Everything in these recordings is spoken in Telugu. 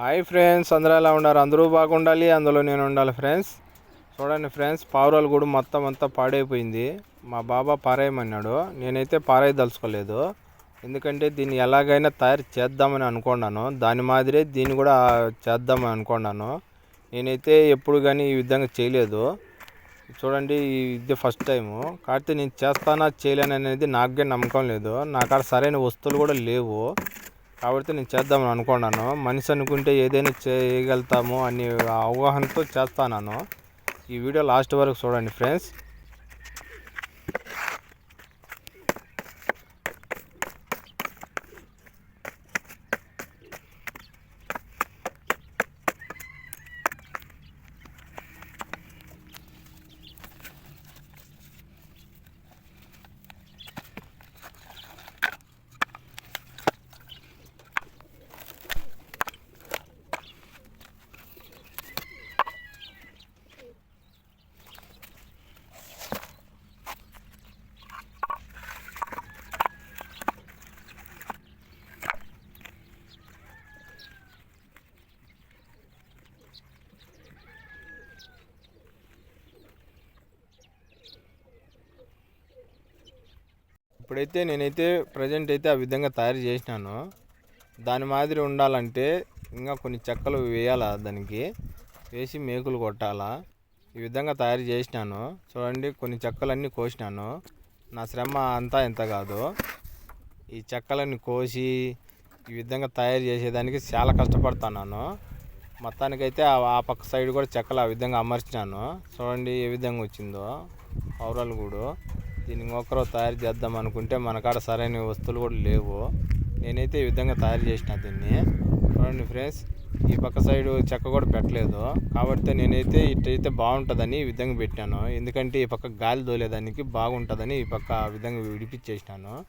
హాయ్ ఫ్రెండ్స్ అందరూ ఎలా ఉన్నారు? అందరూ బాగుండాలి అందులో నేను ఉండాలి ఫ్రెండ్స్. చూడండి ఫ్రెండ్స్ పావురాలు కూడా మొత్తం అంతా పాడైపోయింది. మా బాబా పారేయమన్నాడు. నేనైతే పారేయదలుచుకోలేదు. ఎందుకంటే దీన్ని ఎలాగైనా తయారు చేద్దామని అనుకున్నాను. దాని మాదిరే దీన్ని కూడా చేద్దామని అనుకున్నాను. నేనైతే ఎప్పుడు కానీ ఈ విధంగా చేయలేదు. చూడండి ఇది ఫస్ట్ టైము. కాకపోతే నేను చేస్తానా చేయలేను అనేది నాకే నమ్మకం లేదు. నాకు సరైన వస్తువులు కూడా లేవు. కాబట్టి నేను చేద్దామని అనుకున్నాను. మనిషి అనుకుంటే ఏదైనా చేయగలుగుతాము అని అవగాహనతో చేస్తాను. ఈ వీడియో లాస్ట్ వరకు చూడండి ఫ్రెండ్స్. ఇప్పుడైతే నేనైతే ప్రజెంట్ అయితే ఆ విధంగా తయారు చేసినాను. దాని మాదిరి ఉండాలంటే ఇంకా కొన్ని చెక్కలు వేయాలా దానికి? వేసి మేకులు కొట్టాలా? ఈ విధంగా తయారు చేసినాను. చూడండి కొన్ని చెక్కలన్నీ కోసినాను. నా శ్రమ అంతా ఎంత కాదు. ఈ చెక్కలన్నీ కోసి ఈ విధంగా తయారు చేసేదానికి చాలా కష్టపడుతున్నాను. మొత్తానికైతే ఆ ఆ పక్క సైడ్ కూడా చెక్కలు ఆ విధంగా అమర్చినాను. చూడండి ఏ విధంగా వచ్చిందో. పౌరాలు కూడా దీన్ని ఇంకొకరు తయారు చేద్దాం అనుకుంటే మన కాడ సరైన వస్తువులు కూడా లేవు. నేనైతే ఈ విధంగా తయారు చేసిన దీన్ని. చూడండి ఫ్రెండ్స్ ఈ పక్క సైడ్ చెక్క కూడా పెట్టలేదు. కాబట్టి నేనైతే ఇటైతే బాగుంటుందని ఈ విధంగా పెట్టాను. ఎందుకంటే ఈ పక్క గాలి దోలేదానికి బాగుంటుందని ఈ పక్క ఆ విధంగా విడిపించేసినాను.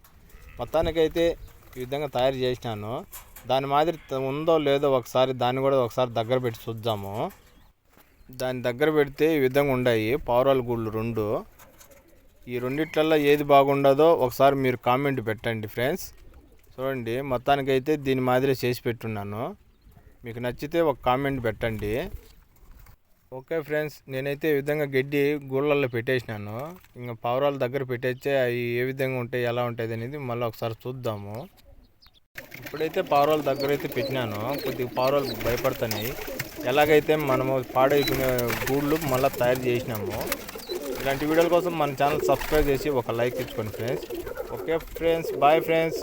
మొత్తానికైతే ఈ విధంగా తయారు చేసినాను. దాని మాదిరి త- ఉందో లేదో ఒకసారి దాన్ని కూడా ఒకసారి దగ్గర పెట్టి చూద్దాము. దాని దగ్గర పెడితే ఈ విధంగా ఉన్నాయి పావురాల గుళ్ళు రెండు. ఈ రెండిట్లలో ఏది బాగుండదో ఒకసారి మీరు కామెంట్ పెట్టండి ఫ్రెండ్స్. చూడండి మొత్తానికైతే దీని మాదిరి చేసి పెట్టున్నాను. మీకు నచ్చితే ఒక కామెంట్ పెట్టండి. ఓకే ఫ్రెండ్స్ నేనైతే ఈ విధంగా గడ్డి గూళ్ళల్లో పెట్టేసినాను. ఇంకా పావురాల దగ్గర పెట్టేస్తే అవి ఏ విధంగా ఉంటాయి ఎలా ఉంటుంది అనేది మళ్ళీ ఒకసారి చూద్దాము. ఇప్పుడైతే పావురాల దగ్గర అయితే పెట్టినాను. కొద్దిగా పావురాలు భయపడుతున్నాయి. ఎలాగైతే మనము పాడైపోయిన గూళ్ళు మళ్ళీ తయారు చేసినాము. ఇలాంటి వీడియోల కోసం మన ఛానల్ సబ్స్క్రైబ్ చేసి ఒక లైక్ ఇచ్చుకోండి friends. Okay friends bye friends.